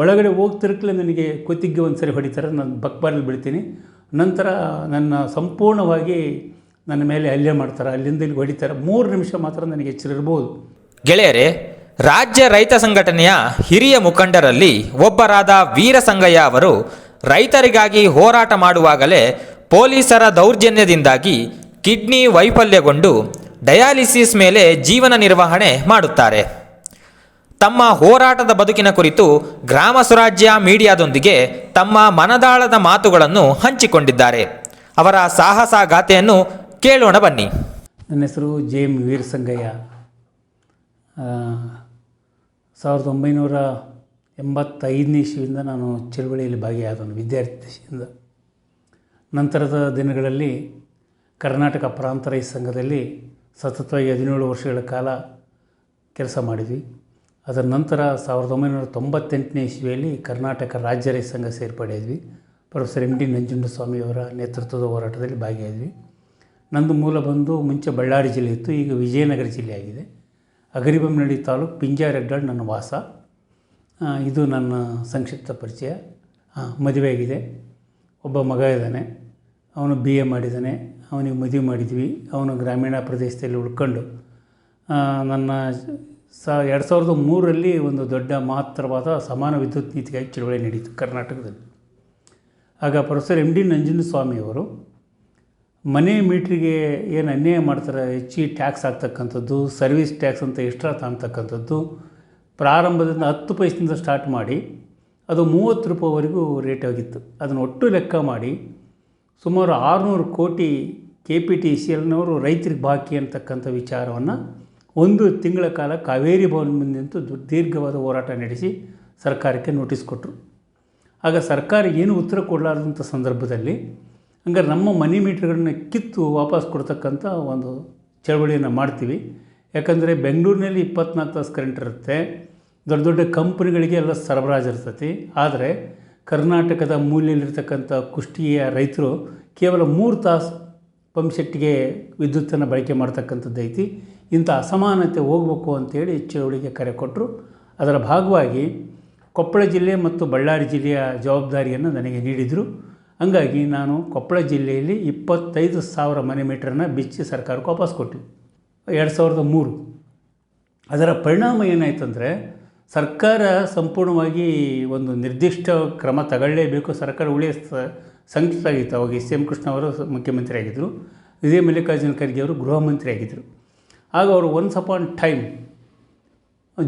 ಒಳಗಡೆ ಹೋಗ್ತಿರಕ್ಕಲೇ ನನಗೆ ಕುತ್ತಿಗೆ ಒಂದು ಸರಿ ಹೊಡಿತಾರೆ. ನಾನು ಬಕ್ಬಾರಲ್ಲಿ ಬಿಡ್ತೀನಿ ನಂತರ ನನ್ನ ಸಂಪೂರ್ಣವಾಗಿ ನನ್ನ ಮೇಲೆ ಹಲ್ಲೆ ಮಾಡ್ತಾರೆ. ಅಲ್ಲಿಂದ ಇಲ್ಲಿ ಹೊಡಿತಾರೆ. ಮೂರು ನಿಮಿಷ ಮಾತ್ರ ನನಗೆ ಎಚ್ಚರಿರ್ಬೋದು. ಗೆಳೆಯರೇ ಗೆಳೆಯರೆ, ರಾಜ್ಯ ರೈತ ಸಂಘಟನೆಯ ಹಿರಿಯ ಮುಖಂಡರಲ್ಲಿ ಒಬ್ಬರಾದ ವೀರಸಂಗಯ್ಯ ಅವರು ರೈತರಿಗಾಗಿ ಹೋರಾಟ ಮಾಡುವಾಗಲೇ ಪೊಲೀಸರ ದೌರ್ಜನ್ಯದಿಂದಾಗಿ ಕಿಡ್ನಿ ವೈಫಲ್ಯಗೊಂಡು ಡಯಾಲಿಸಿಸ್ ಮೇಲೆ ಜೀವನ ನಿರ್ವಹಣೆ ಮಾಡುತ್ತಾರೆ. ತಮ್ಮ ಹೋರಾಟದ ಬದುಕಿನ ಕುರಿತು ಗ್ರಾಮ ಸ್ವರಾಜ್ಯ ಮೀಡಿಯಾದೊಂದಿಗೆ ತಮ್ಮ ಮನದಾಳದ ಮಾತುಗಳನ್ನು ಹಂಚಿಕೊಂಡಿದ್ದಾರೆ. ಅವರ ಸಾಹಸ ಗಾಥೆಯನ್ನು ಕೇಳೋಣ ಬನ್ನಿ. ನನ್ನ ಹೆಸರು ಜೆ ವೀರಸಂಗಯ್ಯ ಸಂಗಯ್ಯ. ಸಾವಿರದ ಒಂಬೈನೂರ ಎಂಬತ್ತೈದನೇ ಇಸ್ವಿಯಿಂದ ನಾನು ಚಳುವಳಿಯಲ್ಲಿ ಭಾಗಿಯಾದವನು ವಿದ್ಯಾರ್ಥಿ ದಶೆಯಿಂದ. ನಂತರದ ದಿನಗಳಲ್ಲಿ ಕರ್ನಾಟಕ ಪ್ರಾಂತ ರೈತ ಸಂಘದಲ್ಲಿ ಸತತವಾಗಿ ಹದಿನೇಳು ವರ್ಷಗಳ ಕಾಲ ಕೆಲಸ ಮಾಡಿದ್ವಿ. ಅದರ ನಂತರ ಸಾವಿರದ ಒಂಬೈನೂರ ತೊಂಬತ್ತೆಂಟನೇ ಇಸ್ವಿಯಲ್ಲಿ ಕರ್ನಾಟಕ ರಾಜ್ಯ ರೈತ ಸಂಘ ಸೇರ್ಪಡೆಯಾದ್ವಿ. ಪ್ರೊಫೆಸರ್ ಎಂ ಡಿ ನಂಜುಂಡಸ್ವಾಮಿಯವರ ನೇತೃತ್ವದ ಹೋರಾಟದಲ್ಲಿ ಭಾಗಿಯಾದ್ವಿ. ನಂದು ಮೂಲ ಬಂದು ಮುಂಚೆ ಬಳ್ಳಾರಿ ಜಿಲ್ಲೆ ಇತ್ತು, ಈಗ ವಿಜಯನಗರ ಜಿಲ್ಲೆ ಆಗಿದೆ. ಅಗರಿಬೊಮ್ಮನಹಳ್ಳಿ ತಾಲೂಕು ಪಿಂಜಾರೆಡ್ಡಾಳ್ ನನ್ನ ವಾಸ. ಇದು ನನ್ನ ಸಂಕ್ಷಿಪ್ತ ಪರಿಚಯ. ಮದುವೆಯಾಗಿದೆ ಒಬ್ಬ ಮಗ ಇದ್ದಾನೆ. ಅವನು ಬಿ ಎ ಮಾಡಿದ್ದಾನೆ. ಅವನಿಗೆ ಮದುವೆ ಮಾಡಿದ್ವಿ. ಅವನು ಗ್ರಾಮೀಣ ಪ್ರದೇಶದಲ್ಲಿ ಉಳ್ಕೊಂಡು ನನ್ನ ಸ ಎರಡು ಸಾವಿರದ ಮೂರರಲ್ಲಿ ಒಂದು ದೊಡ್ಡ ಮಹತ್ತರವಾದ ಸಮಾನ ವಿದ್ಯುತ್ ನೀತಿಗಾಗಿ ಚಳುವಳಿ ನಡೆಯಿತು ಕರ್ನಾಟಕದಲ್ಲಿ. ಆಗ ಪ್ರೊಫೆಸರ್ ಎಂ ಡಿ ಅವರು, ಮನೆ ಮೀಟ್ರಿಗೆ ಏನು ಅನ್ಯಾಯ ಮಾಡ್ತಾರೆ ಹೆಚ್ಚಿ ಟ್ಯಾಕ್ಸ್ ಆಗ್ತಕ್ಕಂಥದ್ದು, ಸರ್ವಿಸ್ ಟ್ಯಾಕ್ಸ್ ಅಂತ ಎಕ್ಸ್ಟ್ರಾ ತಾಂತಕ್ಕಂಥದ್ದು ಪ್ರಾರಂಭದಿಂದ ಹತ್ತು ಪೈಸದಿಂದ ಸ್ಟಾರ್ಟ್ ಮಾಡಿ ಅದು ಮೂವತ್ತು ರೂಪಾಯಿವರೆಗೂ ರೇಟ್ ಆಗಿತ್ತು ಅದನ್ನು ಒಟ್ಟು ಲೆಕ್ಕ ಮಾಡಿ ಸುಮಾರು ಆರುನೂರು ಕೋಟಿ ಕೆ ಪಿ ಟಿ ಸಿ ಎಲ್ನವರು ರೈತರಿಗೆ ಬಾಕಿ ಅಂತಕ್ಕಂಥ ವಿಚಾರವನ್ನು ಒಂದು ತಿಂಗಳ ಕಾಲ ಕಾವೇರಿ ಭವನ ಮುಂದೆ ದೀರ್ಘವಾದ ಹೋರಾಟ ನಡೆಸಿ ಸರ್ಕಾರಕ್ಕೆ ನೋಟಿಸ್ ಕೊಟ್ಟರು ಆಗ ಸರ್ಕಾರ ಏನು ಉತ್ತರ ಕೊಡಲಾರ್ದಂಥ ಸಂದರ್ಭದಲ್ಲಿ ಹಂಗಾರೆ ನಮ್ಮ ಮನಿ ಮೀಟರ್ಗಳನ್ನ ಕಿತ್ತು ವಾಪಸ್ ಕೊಡ್ತಕ್ಕಂಥ ಒಂದು ಚಳವಳಿಯನ್ನು ಮಾಡ್ತೀವಿ. ಯಾಕಂದರೆ ಬೆಂಗಳೂರಿನಲ್ಲಿ ಇಪ್ಪತ್ನಾಲ್ಕು ತಾಸು ಕರೆಂಟ್ ಇರುತ್ತೆ. ದೊಡ್ಡ ದೊಡ್ಡ ಕಂಪ್ನಿಗಳಿಗೆ ಎಲ್ಲ ಸರಬರಾಜು ಇರ್ತತಿ. ಆದರೆ ಕರ್ನಾಟಕದ ಮೂಲೆಯಲ್ಲಿರ್ತಕ್ಕಂಥ ಕುಷ್ಟಿಯ ರೈತರು ಕೇವಲ ಮೂರು ತಾಸು ಪಂಪ್ಸೆಟ್ಟಿಗೆ ವಿದ್ಯುತ್ತನ್ನು ಬಳಕೆ ಮಾಡ್ತಕ್ಕಂಥದ್ದು ಐತಿ. ಇಂಥ ಅಸಮಾನತೆ ಹೋಗಬೇಕು ಅಂತೇಳಿ ಚಳವಳಿಗೆ ಕರೆ ಕೊಟ್ಟರು ಅದರ ಭಾಗವಾಗಿ ಕೊಪ್ಪಳ ಜಿಲ್ಲೆ ಮತ್ತು ಬಳ್ಳಾರಿ ಜಿಲ್ಲೆಯ ಜವಾಬ್ದಾರಿಯನ್ನು ನನಗೆ ನೀಡಿದರು. ಹಂಗಾಗಿ ನಾನು ಕೊಪ್ಪಳ ಜಿಲ್ಲೆಯಲ್ಲಿ ಇಪ್ಪತ್ತೈದು ಸಾವಿರ ಮನೆ ಮೀಟ್ರನ್ನು ಬಿಚ್ಚಿ ಸರ್ಕಾರಕ್ಕೆ ವಾಪಸ್ ಕೊಟ್ಟಿವಿ ಎರಡು ಸಾವಿರದ ಮೂರು. ಅದರ ಪರಿಣಾಮ ಏನಾಯ್ತಂದರೆ ಸರ್ಕಾರ ಸಂಪೂರ್ಣವಾಗಿ ಒಂದು ನಿರ್ದಿಷ್ಟ ಕ್ರಮ ತಗೊಳ್ಳೇಬೇಕು, ಸರ್ಕಾರ ಉಳಿಯ ಸಂಕಷ್ಟ ಆಗಿತ್ತು. ಅವಾಗ ಎಸ್ ಎಂ ಕೃಷ್ಣ ಅವರು ಮುಖ್ಯಮಂತ್ರಿ ಆಗಿದ್ದರು ವಿಜಯ ಮಲ್ಲಿಕಾರ್ಜುನ ಖರ್ಗೆ ಅವರು ಗೃಹ ಮಂತ್ರಿ ಆಗಿದ್ದರು ಆಗ ಅವರು ಒನ್ಸ್ ಅಪಾನ್ ಟೈಮ್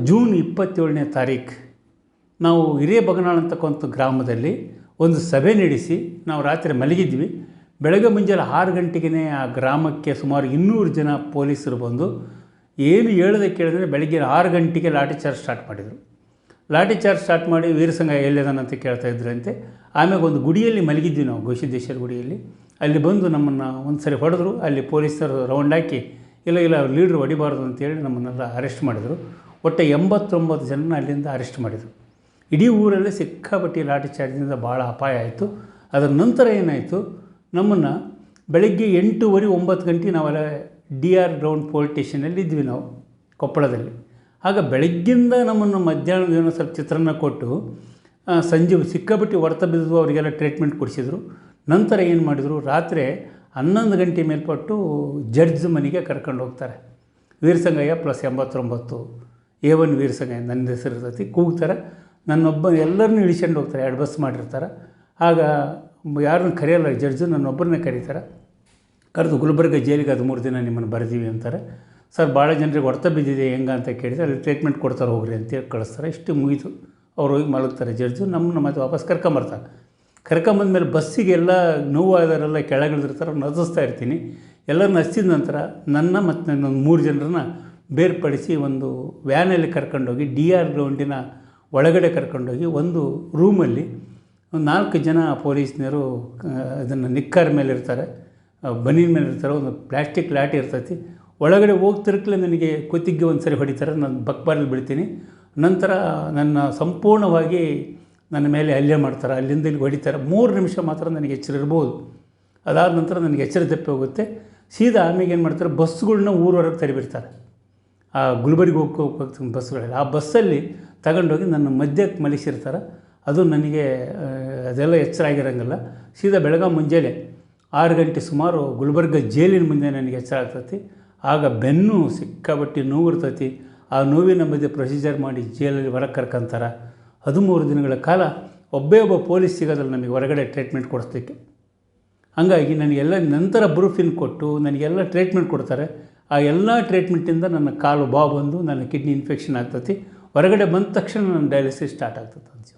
ಜೂನ್ ಇಪ್ಪತ್ತೇಳನೇ ತಾರೀಕು ನಾವು ಹಿರೇಬಗನಾಳ್ ಅಂತಕ್ಕಂಥ ಗ್ರಾಮದಲ್ಲಿ ಒಂದು ಸಭೆ ನಡೆಸಿ ನಾವು ರಾತ್ರಿ ಮಲಗಿದ್ವಿ. ಬೆಳಗ್ಗೆ ಮುಂಜಾನೆ ಆರು ಗಂಟೆಗೇ ಆ ಗ್ರಾಮಕ್ಕೆ ಸುಮಾರು ಇನ್ನೂರು ಜನ ಪೊಲೀಸರು ಬಂದು ಏನು ಹೇಳೋದೆ ಕೇಳಿದ್ರೆ ಬೆಳಗ್ಗೆ ಆರು ಗಂಟೆಗೆ ಲಾಠಿ ಚಾರ್ಜ್ ಸ್ಟಾರ್ಟ್ ಮಾಡಿದರು. ಲಾಠಿ ಚಾರ್ಜ್ ಸ್ಟಾರ್ಟ್ ಮಾಡಿ ವೀರಸಂಘ ಎಲ್ಲಿದಾನಂತ ಕೇಳ್ತಾ ಇದ್ರಂತೆ. ಆಮೇಲೆ ಒಂದು ಗುಡಿಯಲ್ಲಿ ಮಲಗಿದ್ವಿ ನಾವು ಗೋಸಿದ್ದೇಶ್ವರ ಗುಡಿಯಲ್ಲಿ. ಅಲ್ಲಿ ಬಂದು ನಮ್ಮನ್ನು ಒಂದು ಸರಿ ಹೊಡೆದ್ರು, ಅಲ್ಲಿ ಪೊಲೀಸರು ರೌಂಡ್ ಹಾಕಿ ಇಲ್ಲ ಇಲ್ಲ, ಲೀಡ್ರ್ ಹೊಡಿಬಾರ್ದು ಅಂತೇಳಿ ನಮ್ಮನ್ನೆಲ್ಲ ಅರೆಸ್ಟ್ ಮಾಡಿದರು. ಒಟ್ಟು ಎಂಬತ್ತೊಂಬತ್ತು ಜನನ ಅಲ್ಲಿಂದ ಅರೆಸ್ಟ್ ಮಾಡಿದರು. ಇಡೀ ಊರಲ್ಲಿ ಸಿಕ್ಕಾಪಟ್ಟಿ ಲಾಠಿ ಚಾರ್ಜಿಂದ ಭಾಳ ಅಪಾಯ ಆಯಿತು. ಅದರ ನಂತರ ಏನಾಯಿತು? ನಮ್ಮನ್ನು ಬೆಳಗ್ಗೆ ಎಂಟೂವರೆ, ಒಂಬತ್ತು ಗಂಟೆ ನಾವೆಲ್ಲ ಡಿ ಆರ್ ಗ್ರೌಂಡ್ ಪೊಲೀಸ್ ಸ್ಟೇಷನಲ್ಲಿ ಇದ್ವಿ ನಾವು, ಕೊಪ್ಪಳದಲ್ಲಿ. ಆಗ ಬೆಳಗ್ಗಿಂದ ನಮ್ಮನ್ನು ಮಧ್ಯಾಹ್ನ ಏನೋ ಸ್ವಲ್ಪ ಚಿತ್ರಾನ್ನ ಕೊಟ್ಟು ಸಂಜೆ ಸಿಕ್ಕಾಪಟ್ಟಿ ಹೊಡೆತ ಬಿದ್ದು ಅವರಿಗೆಲ್ಲ ಟ್ರೀಟ್ಮೆಂಟ್ ಕೊಡಿಸಿದ್ರು. ನಂತರ ಏನು ಮಾಡಿದರು? ರಾತ್ರಿ ಹನ್ನೊಂದು ಗಂಟೆ ಮೇಲ್ಪಟ್ಟು ಜಡ್ಜ್ ಮನೆಗೆ ಕರ್ಕೊಂಡು ಹೋಗ್ತಾರೆ. ವೀರಸಂಗಯ್ಯ ಪ್ಲಸ್ ಎಂಬತ್ತೊಂಬತ್ತು ಎ ಒನ್ ವೀರಸಂಗಯ್ಯ ನನ್ನ ಹೆಸರು ಇರ್ತೈತಿ, ಕೂಗ್ತಾರೆ. ನನ್ನೊಬ್ಬ ಎಲ್ಲರನ್ನೂ ಇಳಿಸ್ಕೊಂಡು ಹೋಗ್ತಾರೆ, ಎರಡು ಬಸ್ ಮಾಡಿರ್ತಾರೆ. ಆಗ ಯಾರನ್ನು ಕರೆಯಲ್ಲ, ಜಡ್ಜು ನನ್ನೊಬ್ಬರನ್ನ ಕರೀತಾರೆ. ಕರೆದು, ಗುಲ್ಬರ್ಗ ಜೈಲಿಗೆ ಹದಿಮೂರು ದಿನ ನಿಮ್ಮನ್ನು ಬರೆದೀವಿ ಅಂತಾರೆ. ಸರ್, ಭಾಳ ಜನರಿಗೆ ಹೊಡೆತ ಬಿದ್ದಿದೆ, ಹೆಂಗ ಅಂತ ಕೇಳಿದರೆ ಅಲ್ಲಿ ಟ್ರೀಟ್ಮೆಂಟ್ ಕೊಡ್ತಾರೆ, ಹೋಗ್ರಿ ಅಂತೇಳಿ ಕಳಿಸ್ತಾರೆ. ಇಷ್ಟು ಮುಗಿತು. ಅವ್ರು ಹೋಗಿ ಮಲಗ್ತಾರೆ, ಜಡ್ಜು ನಮ್ಮನ್ನ ಮತ್ತೆ ವಾಪಸ್ ಕರ್ಕೊಂಬರ್ತಾರೆ. ಕರ್ಕೊಂಬಂದ್ಮೇಲೆ ಬಸ್ಸಿಗೆ ಎಲ್ಲ ನೋವಾದವರೆಲ್ಲ ಕೆಳಗಿಳಿದಿರ್ತಾರೆ ನದಿಸ್ತಾ ಇರ್ತೀನಿ. ಎಲ್ಲರನ್ನ ಹಚ್ಚಿದ ನಂತರ ನನ್ನ ಮತ್ತು ನನ್ನೊಂದು ಮೂರು ಜನರನ್ನ ಬೇರ್ಪಡಿಸಿ ಒಂದು ವ್ಯಾನಲ್ಲಿ ಕರ್ಕೊಂಡೋಗಿ, ಡಿ ಆರ್ ಗ್ರೌಂಡಿನ ಒಳಗಡೆ ಕರ್ಕೊಂಡೋಗಿ ಒಂದು ರೂಮಲ್ಲಿ ಒಂದು ನಾಲ್ಕು ಜನ ಪೊಲೀಸ್ನರು ಅದನ್ನು ನಿಕ್ಕರ್ ಮೇಲೆ ಇರ್ತಾರೆ ಬನಿನ ಮೇಲೆ ಇರ್ತಾರೆ ಒಂದು ಪ್ಲಾಸ್ಟಿಕ್ ಲಾಟಿ ಇರ್ತೈತಿ. ಒಳಗಡೆ ಹೋಗ್ತಿರ್ಕಲೇ ನನಗೆ ಕುತ್ತಿಗೆ ಒಂದು ಸರಿ ಹೊಡಿತಾರೆ, ನಾನು ಬಕ್ಬಾರಲ್ಲಿ ಬಿಡ್ತೀನಿ ನಂತರ ನನ್ನ ಸಂಪೂರ್ಣವಾಗಿ ನನ್ನ ಮೇಲೆ ಹಲ್ಲೆ ಮಾಡ್ತಾರೆ, ಅಲ್ಲಿಂದ ಇಲ್ಲಿ ಹೊಡಿತಾರೆ. ಮೂರು ನಿಮಿಷ ಮಾತ್ರ ನನಗೆ ಎಚ್ಚರ ಇರ್ಬೋದು. ಅದಾದ ನಂತರ ನನಗೆ ಎಚ್ಚರ ತಪ್ಪಿ ಹೋಗುತ್ತೆ. ಸೀದಾ ಆಮೇಲೆ ಏನು ಮಾಡ್ತಾರೆ ಬಸ್ಗಳನ್ನ ಊರವರೆಗೆ ತರಿಬಿಡ್ತಾರೆ. ಆ ಗುಲ್ಬರ್ಗ ಹೋಗಿ ಹೋಗ್ತೀನಿ ಬಸ್ಗಳಲ್ಲಿ. ಆ ಬಸ್ಸಲ್ಲಿ ತಗೊಂಡೋಗಿ ನನ್ನ ಮಧ್ಯಕ್ಕೆ ಮಲಗಿಸಿರ್ತಾರೆ. ಅದು ನನಗೆ ಅದೆಲ್ಲ ಎಚ್ಚರ ಆಗಿರೋಂಗಿಲ್ಲ. ಸೀದಾ ಬೆಳಗ್ಗೆ ಮುಂಜಾನೆ ಆರು ಗಂಟೆ ಸುಮಾರು ಗುಲ್ಬರ್ಗ ಜೈಲಿನ ಮುಂದೆ ನನಗೆ ಎಚ್ಚರ ಆಗ್ತೈತಿ. ಆಗ ಬೆನ್ನು ಸಿಕ್ಕಾಬಟ್ಟಿ ನೋವು ಇರ್ತೈತಿ. ಆ ನೋವಿನ ಮಧ್ಯೆ ಪ್ರೊಸೀಜರ್ ಮಾಡಿ ಜೈಲಲ್ಲಿ ಹೊರಗೆ ಕರ್ಕೊಂತಾರೆ. ಹದಿಮೂರು ದಿನಗಳ ಕಾಲ ಒಬ್ಬೇ ಒಬ್ಬ ಪೊಲೀಸ್ ಸಿಗೋದ್ರಲ್ಲಿ ನಮಗೆ ಹೊರಗಡೆ ಟ್ರೀಟ್ಮೆಂಟ್ ಕೊಡಿಸ್ಲಿಕ್ಕೆ. ಹಂಗಾಗಿ ನನಗೆಲ್ಲ ನಂತರ ಬ್ರೂಫಿನ್ ಕೊಟ್ಟು ನನಗೆಲ್ಲ ಟ್ರೀಟ್ಮೆಂಟ್ ಕೊಡ್ತಾರೆ. ಆ ಎಲ್ಲ ಟ್ರೀಟ್ಮೆಂಟಿಂದ ನನ್ನ ಕಾಲು ಬಾ ಬಂದು ನನ್ನ ಕಿಡ್ನಿ ಇನ್ಫೆಕ್ಷನ್ ಆಗ್ತತಿ. ಹೊರಗಡೆ ಬಂದ ತಕ್ಷಣ ನನ್ನ ಡಯಾಲಿಸಿಸ್ ಸ್ಟಾರ್ಟ್ ಆಗ್ತದೆ ಅಂತ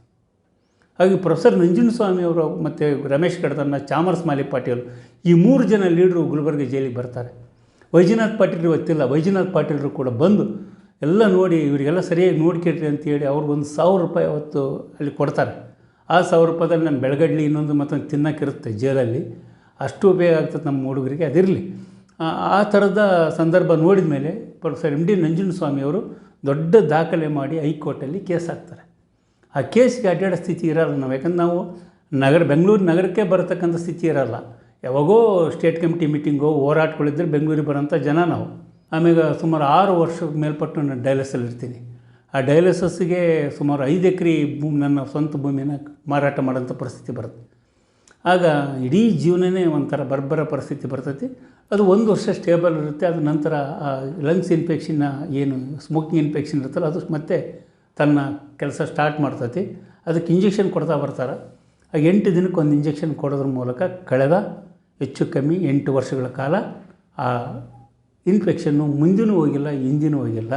ಹಾಗೆ ಪ್ರೊಫೆಸರ್ ನಂಜುನಸ್ವಾಮಿ ಅವರು ಮತ್ತು ರಮೇಶ್ ಕಡತನ್ನ ಚಾಮರ್ಸ್ ಮಾಲಿ ಪಾಟೀಲ್ ಈ ಮೂರು ಜನ ಲೀಡ್ರು ಗುಲ್ಬರ್ಗ ಜೈಲಿಗೆ ಬರ್ತಾರೆ. ವೈಜನಾಥ್ ಪಾಟೀಲ್ ಇವತ್ತಿಲ್ಲ. ವೈಜನಾಥ್ ಪಾಟೀಲರು ಕೂಡ ಬಂದು ಎಲ್ಲ ನೋಡಿ, ಇವರಿಗೆಲ್ಲ ಸರಿಯಾಗಿ ನೋಡ್ಕೊಳ್ರಿ ಅಂತೇಳಿ ಅವ್ರಿಗೆ ಒಂದು ಸಾವಿರ ರೂಪಾಯಿ ಅವತ್ತು ಅಲ್ಲಿ ಕೊಡ್ತಾರೆ. ಆ ಸಾವಿರ ರೂಪಾಯಿದಲ್ಲಿ ನಾನು ಬೆಳಗಡ್ಲಿ ಇನ್ನೊಂದು ಮತ್ತೊಂದು ತಿನ್ನೋಕ್ಕಿರುತ್ತೆ ಜೇಲಲ್ಲಿ. ಅಷ್ಟು ಉಪಯೋಗ ಆಗ್ತದೆ ನಮ್ಮ ಹುಡುಗರಿಗೆ, ಅದಿರಲಿ. ಆ- ಥರದ ಸಂದರ್ಭ ನೋಡಿದ ಮೇಲೆ ಪ್ರೊಫೆಸರ್ ಎಂ ಡಿ ನಂಜುನಸ್ವಾಮಿ ಅವರು ದೊಡ್ಡ ದಾಖಲೆ ಮಾಡಿ ಹೈಕೋರ್ಟಲ್ಲಿ ಕೇಸ್ ಹಾಕ್ತಾರೆ. ಆ ಕೇಸ್ಗೆ ಅಡ್ಡಾಡೋ ಸ್ಥಿತಿ ಇರಲ್ಲ ನಾವು, ಯಾಕಂದ್ರೆ ನಾವು ನಗರ, ಬೆಂಗಳೂರು ನಗರಕ್ಕೆ ಬರತಕ್ಕಂಥ ಸ್ಥಿತಿ ಇರಲ್ಲ. ಯಾವಾಗೋ ಸ್ಟೇಟ್ ಕಮಿಟಿ ಮೀಟಿಂಗೋ ಹೋರಾಟಗಳಿದ್ದರೆ ಬೆಂಗಳೂರಿಗೆ ಬರೋಂಥ ಜನ ನಾವು. ಆಮೇಲೆ ಸುಮಾರು ಆರು ವರ್ಷದ ಮೇಲ್ಪಟ್ಟು ನಾನು ಡಯಾಲಿಸಲ್ಲಿ ಇರ್ತೀನಿ. ಆ ಡಯಾಲಿಸಸ್ಗೆ ಸುಮಾರು ಐದು ಎಕರೆ ಭೂಮಿ ನನ್ನ ಸ್ವಂತ ಭೂಮಿನ ಮಾರಾಟ ಮಾಡೋಂಥ ಪರಿಸ್ಥಿತಿ ಬರುತ್ತೆ. ಆಗ ಇಡೀ ಜೀವನನೇ ಒಂಥರ ಬರ್ಬರ ಪರಿಸ್ಥಿತಿ ಬರ್ತೈತಿ. ಅದು ಒಂದು ವರ್ಷ ಸ್ಟೇಬಲ್ ಇರುತ್ತೆ. ಅದು ನಂತರ ಆ ಲಂಗ್ಸ್ ಇನ್ಫೆಕ್ಷನ್ನ ಏನು ಸ್ಮೋಕಿಂಗ್ ಇನ್ಫೆಕ್ಷನ್ ಇರುತ್ತಲ್ಲ, ಅದು ಮತ್ತೆ ತನ್ನ ಕೆಲಸ ಸ್ಟಾರ್ಟ್ ಮಾಡ್ತೈತಿ. ಅದಕ್ಕೆ ಇಂಜೆಕ್ಷನ್ ಕೊಡ್ತಾ ಬರ್ತಾರೆ. ಆ ಎಂಟು ದಿನಕ್ಕೆ ಒಂದು ಇಂಜೆಕ್ಷನ್ ಕೊಡೋದ್ರ ಮೂಲಕ ಕಳೆದ ಹೆಚ್ಚು ಕಮ್ಮಿ ಎಂಟು ವರ್ಷಗಳ ಕಾಲ ಆ ಇನ್ಫೆಕ್ಷನ್ನು ಮುಂದಿನೂ ಹೋಗಿಲ್ಲ, ಹಿಂದಿನೂ ಹೋಗಿಲ್ಲ.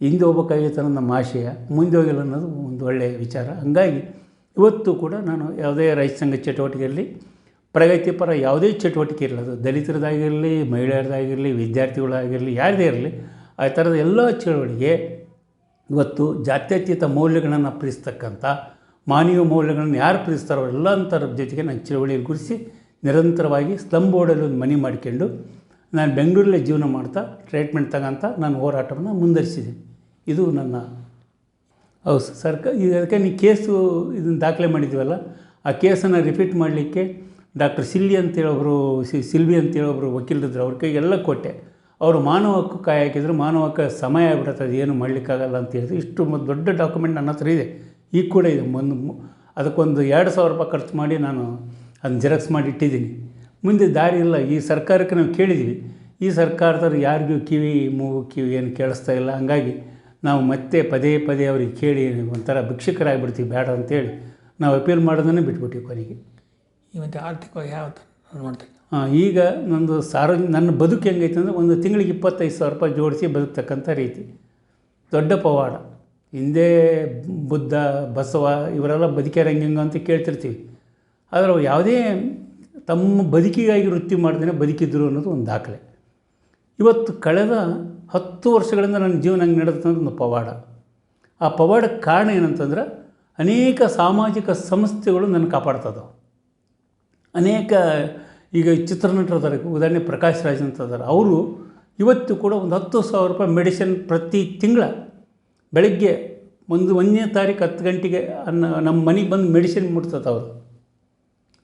ಹಿಂದೆ ಹೋಗ್ಬೇಕಾಗಿತ್ತು ನಮ್ಮ ಆಶಯ, ಮುಂದೆ ಹೋಗಿಲ್ಲ ಅನ್ನೋದು ಒಂದು ಒಳ್ಳೆಯ ವಿಚಾರ. ಹಂಗಾಗಿ ಇವತ್ತು ಕೂಡ ನಾನು ಯಾವುದೇ ರೈತ ಸಂಘ ಚಟುವಟಿಕೆಯಲ್ಲಿ ಪ್ರಗತಿಪರ ಯಾವುದೇ ಚಟುವಟಿಕೆ ಇರಲಿ, ಅದು ದಲಿತರದಾಗಿರಲಿ ಮಹಿಳೆಯರದಾಗಿರಲಿ ವಿದ್ಯಾರ್ಥಿಗಳಾಗಿರಲಿ, ಯಾರದೇ ಇರಲಿ, ಆ ಥರದ ಎಲ್ಲ ಚಳವಳಿಗೆ ಇವತ್ತು ಜಾತ್ಯತೀತ ಮೌಲ್ಯಗಳನ್ನು ಪ್ರೀತಿಸ್ತಕ್ಕಂಥ ಮಾನವೀಯ ಮೌಲ್ಯಗಳನ್ನು ಯಾರು ಪ್ರೀತಿಸ್ತಾರೋ ಎಲ್ಲಂಥರ ಜೊತೆಗೆ ನಾನು ಚಳವಳಿಯಲ್ಲಿ ಗುರಿಸಿ ನಿರಂತರವಾಗಿ ಸ್ಲಮ್ ಬೋರ್ಡಲ್ಲಿ ಒಂದು ಮನೆ ಮಾಡಿಕೊಂಡು ನಾನು ಬೆಂಗಳೂರಲ್ಲೇ ಜೀವನ ಮಾಡ್ತಾ ಟ್ರೀಟ್ಮೆಂಟ್ ತಗೊಂತ ನಾನು ಹೋರಾಟವನ್ನು ಮುಂದುವರಿಸಿದ್ದೀನಿ. ಇದು ನನ್ನ ಹೌದು ಸರ್ಕಾರ ಅದಕ್ಕೆ ನೀವು ಕೇಸು ಇದನ್ನು ದಾಖಲೆ ಮಾಡಿದ್ದೀವಲ್ಲ ಆ ಕೇಸನ್ನು ರಿಪೀಟ್ ಮಾಡಲಿಕ್ಕೆ ಡಾಕ್ಟರ್ ಸಿಲ್ಲಿ ಅಂತೇಳೊಬ್ಬರು ಸಿ ಸಿಲ್ವಿ ಅಂತೇಳೊಬ್ಬರು ವಕೀಲರಿದ್ರು, ಅವ್ರ ಕೈಗೆಲ್ಲ ಕೊಟ್ಟೆ. ಅವರು ಮಾನವ ಹಕ್ಕು ಕಾಯ ಹಾಕಿದ್ರು, ಮಾನವ ಹಕ್ಕ ಸಮಯ ಆಗ್ಬಿಡುತ್ತೆ, ಅದು ಏನು ಮಾಡಲಿಕ್ಕಾಗಲ್ಲ ಅಂತ ಹೇಳಿದ್ರು. ಇಷ್ಟು ದೊಡ್ಡ ಡಾಕ್ಯುಮೆಂಟ್ ನನ್ನ ಹತ್ರ ಇದೆ. ಈಗ ಕೂಡ ಇದೆ. ಒಂದು ಅದಕ್ಕೊಂದು ಎರಡು ಸಾವಿರ ರೂಪಾಯಿ ಖರ್ಚು ಮಾಡಿ ನಾನು ಅದನ್ನ ಜೆರಾಕ್ಸ್ ಮಾಡಿ ಇಟ್ಟಿದ್ದೀನಿ. ಮುಂದೆ ದಾರಿ ಇಲ್ಲ. ಈ ಸರ್ಕಾರಕ್ಕೆ ನಾವು ಕೇಳಿದ್ವಿ. ಈ ಸರ್ಕಾರದವ್ರು ಯಾರಿಗೂ ಕಿವಿ ಮೂಗು ಕಿವಿ ಏನು ಕೇಳಿಸ್ತಾ ಇಲ್ಲ. ಹಂಗಾಗಿ ನಾವು ಮತ್ತೆ ಪದೇ ಪದೇ ಅವ್ರಿಗೆ ಕೇಳಿ ಒಂಥರ ಭಿಕ್ಷಕರಾಗಿಬಿಡ್ತೀವಿ. ಬೇಡ ಅಂತೇಳಿ ನಾವು ಅಪೀಲ್ ಮಾಡೋದನ್ನೇ ಬಿಟ್ಬಿಟ್ಟಿವಿ ಕೊನೆಗೆ. ಇವತ್ತು ಆರ್ಥಿಕವಾಗಿ ಯಾವ ಮಾಡ್ತೀವಿ ಆ, ಈಗ ನಂದು ಸಾರ್ವ ನನ್ನ ಬದುಕು ಹೆಂಗೈತೆ ಅಂದರೆ ಒಂದು ತಿಂಗಳಿಗೆ ಇಪ್ಪತ್ತೈದು ಸಾವಿರ ರೂಪಾಯಿ ಜೋಡಿಸಿ ಬದುಕ್ತಕ್ಕಂಥ ರೀತಿ. ದೊಡ್ಡ ಪವಾಡ. ಹಿಂದೆ ಬುದ್ಧ ಬಸವ ಇವರೆಲ್ಲ ಬದುಕ್ಯಾರ ಹೆಂಗೆ ಅಂತ ಕೇಳ್ತಿರ್ತೀವಿ. ಆದರೆ ಯಾವುದೇ ತಮ್ಮ ಬದುಕಿಗಾಗಿ ವೃತ್ತಿ ಮಾಡ್ದೇ ಬದುಕಿದ್ರು ಅನ್ನೋದು ಒಂದು ದಾಖಲೆ. ಇವತ್ತು ಕಳೆದ ಹತ್ತು ವರ್ಷಗಳಿಂದ ನನ್ನ ಜೀವನ ಹಂಗೆ ನಡೆದಂಥ ಒಂದು ಪವಾಡ. ಆ ಪವಾಡಕ್ಕೆ ಕಾರಣ ಏನಂತಂದ್ರೆ ಅನೇಕ ಸಾಮಾಜಿಕ ಸಂಸ್ಥೆಗಳು ನನ್ನ ಕಾಪಾಡ್ತದವು ಅನೇಕ ಈಗ ಚಿತ್ರನಟರು ಅದಾರೆ ಉದಾಹರಣೆ ಪ್ರಕಾಶ್ ರಾಜ್ ಅಂತ ಇದ್ದಾರೆ. ಅವರು ಇವತ್ತು ಕೂಡ ಒಂದು ಹತ್ತು ಸಾವಿರ ರೂಪಾಯಿ ಮೆಡಿಸಿನ್ ಪ್ರತಿ ತಿಂಗಳ ಬೆಳಗ್ಗೆ ಒಂದು ಒಂದನೇ ತಾರೀಕು ಹತ್ತು ಗಂಟೆಗೆ ಅನ್ನ ನಮ್ಮ ಮನೆಗೆ ಬಂದು ಮೆಡಿಸಿನ್ ಮುಟ್ತದೆ ಅವರು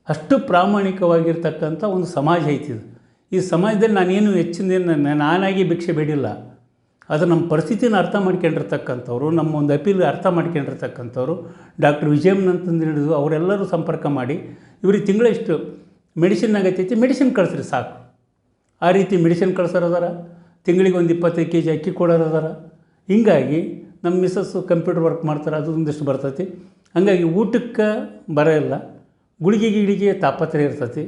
ಅಷ್ಟು ಪ್ರಾಮಾಣಿಕವಾಗಿರ್ತಕ್ಕಂಥ ಒಂದು ಸಮಾಜ ಐತಿದು ಈ ಸಮಾಜದಲ್ಲಿ ನಾನೇನು ಹೆಚ್ಚಿನ ನಾನಾಗಿ ಭಿಕ್ಷೆ ಬೇಡಿಲ್ಲ. ಅದು ನಮ್ಮ ಪರಿಸ್ಥಿತಿನ ಅರ್ಥ ಮಾಡ್ಕೊಂಡಿರ್ತಕ್ಕಂಥವ್ರು, ನಮ್ಮ ಒಂದು ಅಪೀಲ್ ಅರ್ಥ ಮಾಡ್ಕೊಂಡಿರ್ತಕ್ಕಂಥವ್ರು, ಡಾಕ್ಟರ್ ವಿಜಯಮ್ ಅಂತಂದು ಹಿಡಿದು ಅವರೆಲ್ಲರೂ ಸಂಪರ್ಕ ಮಾಡಿ, ಇವ್ರಿಗೆ ತಿಂಗಳ ಇಷ್ಟು ಮೆಡಿಸಿನ್ ಆಗತ್ತೈತಿ ಮೆಡಿಸಿನ್ ಕಳಿಸ್ರಿ ಸಾಕು. ಆ ರೀತಿ ಮೆಡಿಸಿನ್ ಕಳ್ಸೋರದಾರ ತಿಂಗಳಿಗೆ ಒಂದು ಇಪ್ಪತ್ತೈದು ಕೆ ಜಿ ಅಕ್ಕಿ ಕೊಡೋರದಾರ ಹಿಂಗಾಗಿ ನಮ್ಮ ಮಿಸ್ಸಸ್ಸು ಕಂಪ್ಯೂಟರ್ ವರ್ಕ್ ಮಾಡ್ತಾರೆ, ಅದು ಒಂದಿಷ್ಟು ಬರ್ತೈತಿ. ಹಂಗಾಗಿ ಊಟಕ್ಕೆ ಬರ ಇಲ್ಲ. ಗುಳಿಗೆ ಗಿಳಿಗೆ ತಾಪತ್ರೆ ಇರ್ತತಿ.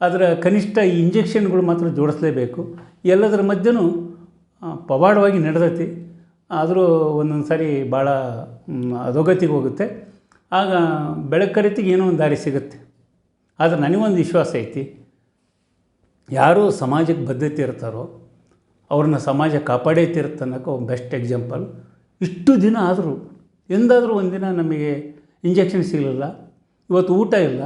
ಅದರ ಕನಿಷ್ಠ ಈ ಇಂಜೆಕ್ಷನ್ಗಳು ಮಾತ್ರ ಜೋಡಿಸಲೇಬೇಕು. ಎಲ್ಲದರ ಮಧ್ಯೆನೂ ಪವಾಡವಾಗಿ ನಡೆದತಿ. ಆದರೂ ಒಂದೊಂದು ಸಾರಿ ಭಾಳ ಅಧೋಗತಿಗೆ ಹೋಗುತ್ತೆ. ಆಗ ಬೆಳಕರಿತಿಗೆ ಏನೋ ಒಂದು ದಾರಿ ಸಿಗುತ್ತೆ. ಆದರೆ ನನಗೊಂದು ವಿಶ್ವಾಸ ಐತಿ. ಯಾರು ಸಮಾಜಕ್ಕೆ ಬದ್ಧತೆ ಇರ್ತಾರೋ, ಅವ್ರನ್ನ ಸಮಾಜ ಕಾಪಾಡೇತಿರುತ್ತೆ ಅನ್ನೋಕ್ಕೆ ಅನ್ನೋಕೆ ಒಂದು ಬೆಸ್ಟ್ ಎಕ್ಸಾಂಪಲ್. ಇಷ್ಟು ದಿನ ಆದರೂ, ಎಂದಾದರೂ ಒಂದಿನ ನಮಗೆ ಇಂಜೆಕ್ಷನ್ ಸಿಗಲಿಲ್ಲ. ಇವತ್ತು ಊಟ ಇಲ್ಲ,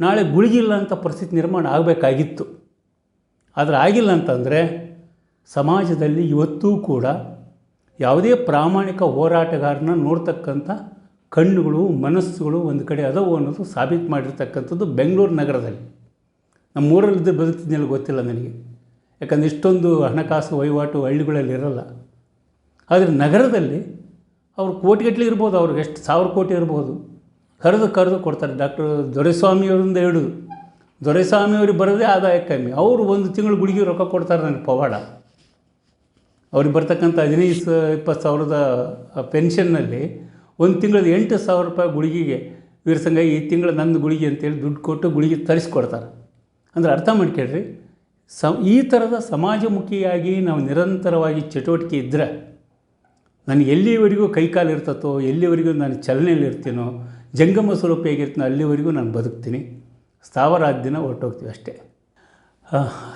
ನಾಳೆ ಗುಳಿಗಿಲ್ಲ ಅಂತ ಪರಿಸ್ಥಿತಿ ನಿರ್ಮಾಣ ಆಗಬೇಕಾಗಿತ್ತು. ಆದರೆ ಆಗಿಲ್ಲ ಅಂತಂದರೆ ಸಮಾಜದಲ್ಲಿ ಇವತ್ತೂ ಕೂಡ ಯಾವುದೇ ಪ್ರಾಮಾಣಿಕ ಹೋರಾಟಗಾರನ ನೋಡ್ತಕ್ಕಂಥ ಕಣ್ಣುಗಳು, ಮನಸ್ಸುಗಳು ಒಂದು ಕಡೆ ಅದವು ಅನ್ನೋದು ಸಾಬೀತು ಮಾಡಿರ್ತಕ್ಕಂಥದ್ದು ಬೆಂಗಳೂರು ನಗರದಲ್ಲಿ. ನಮ್ಮೂರಲ್ಲಿದ್ದು ಬದುಕ್ತಿದ್ನೆಲ್ಲ ಗೊತ್ತಿಲ್ಲ ನನಗೆ. ಯಾಕಂದ್ರೆ ಇಷ್ಟೊಂದು ಹಣಕಾಸು ವಹಿವಾಟು ಹಳ್ಳಿಗಳಲ್ಲಿ ಇರಲ್ಲ. ಆದರೆ ನಗರದಲ್ಲಿ ಅವ್ರು ಕೋಟಿಗಟ್ಟಲೆ ಇರ್ಬೋದು, ಅವ್ರಿಗೆ ಎಷ್ಟು ಸಾವಿರ ಕೋಟಿ ಇರ್ಬೋದು. ಕರೆದು ಕರೆದು ಕೊಡ್ತಾರೆ. ಡಾಕ್ಟರ್ ದೊರೆಸ್ವಾಮಿಯವರಿಂದ ಹಿಡಿದು ದೊರೆಸ್ವಾಮಿಯವ್ರಿಗೆ ಬರೋದೇ ಆದಾಯ ಕಮ್ಮಿ. ಅವರು ಒಂದು ತಿಂಗಳು ಗುಳಿಗೆ ರೊಕ್ಕ ಕೊಡ್ತಾರೆ ನನಗೆ ಪವಾಡ. ಅವ್ರಿಗೆ ಬರ್ತಕ್ಕಂಥ ಹದಿನೈದು ಸ, ಇಪ್ಪತ್ತು ಸಾವಿರದ ಪೆನ್ಷನ್ನಲ್ಲಿ ಒಂದು ತಿಂಗಳದ ಎಂಟು ಸಾವಿರ ರೂಪಾಯಿ ಗುಳಿಗೆಗೆ ವೀರಸಂಗ ಈ ತಿಂಗಳು ನನ್ನ ಗುಳಿಗೆ ಅಂತೇಳಿ ದುಡ್ಡು ಕೊಟ್ಟು ಗುಳಿಗೆ ತರಿಸ್ಕೊಡ್ತಾರೆ. ಅಂದರೆ ಅರ್ಥ ಮಾಡ್ಕೊಳ್ರಿ. ಸ, ಈ ಥರದ ಸಮಾಜಮುಖಿಯಾಗಿ ನಾವು ನಿರಂತರವಾಗಿ ಚಟುವಟಿಕೆ ಇದ್ದರೆ ನನಗೆ ಎಲ್ಲಿವರೆಗೂ ಕೈಕಾಲು ಇರ್ತತೋ ಎಲ್ಲಿವರೆಗೂ ನಾನು ಚಲನೆಯಲ್ಲಿ ಇರ್ತೀನೋ ಸ್ವರೂಪ ಸ್ವರೂಪಿಯಾಗಿರ್ತೀನೋ ಅಲ್ಲಿವರೆಗೂ ನಾನು ಬದುಕ್ತೀನಿ. ಸ್ಥಾವರ ದಿನ ಹೊರಟೋಗ್ತೀವಿ ಅಷ್ಟೇ.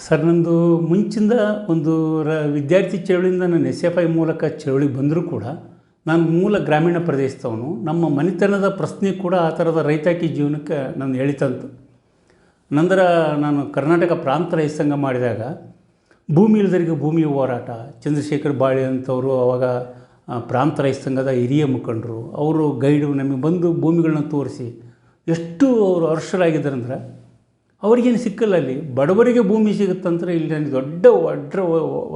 ಸರ್, ನಂದು ಮುಂಚಿಂದ ಒಂದು ರ, ವಿದ್ಯಾರ್ಥಿ ಚಳುವಳಿಯಿಂದ ನಾನು ಎಸ್ ಎಫ್ ಐ ಮೂಲಕ ಚಳವಳಿಗೆ ಬಂದರೂ ಕೂಡ ನಾನು ಮೂಲ ಗ್ರಾಮೀಣ ಪ್ರದೇಶದವನು. ನಮ್ಮ ಮನೆತನದ ಪ್ರಶ್ನೆ ಕೂಡ ಆ ಥರದ ರೈತಾಕಿ ಜೀವನಕ್ಕೆ ನಾನು ಎಳಿತಂತು. ನಂತರ ನಾನು ಕರ್ನಾಟಕ ಪ್ರಾಂತ ರೈತ ಸಂಘ ಮಾಡಿದಾಗ ಭೂಮಿ ಇಲ್ಲದರಿಗೆ ಭೂಮಿ ಹೋರಾಟ, ಚಂದ್ರಶೇಖರ್ ಬಾಳೆ ಅಂತವರು ಅವಾಗ ಪ್ರಾಂತ ರೈತ ಸಂಘದ ಹಿರಿಯ ಮುಖಂಡರು, ಅವರು ಗೈಡು ನಮಗೆ ಬಂದು ಭೂಮಿಗಳನ್ನ ತೋರಿಸಿ ಎಷ್ಟು ಅವರು ಹರ್ಷರಾಗಿದ್ದಾರಂದ್ರೆ ಅವ್ರಿಗೇನು ಸಿಕ್ಕಲ್ಲ ಅಲ್ಲಿ. ಬಡವರಿಗೆ ಭೂಮಿ ಸಿಗುತ್ತಂದ್ರೆ ಇಲ್ಲಿ ನನಗೆ ದೊಡ್ಡ ವಜ್ರ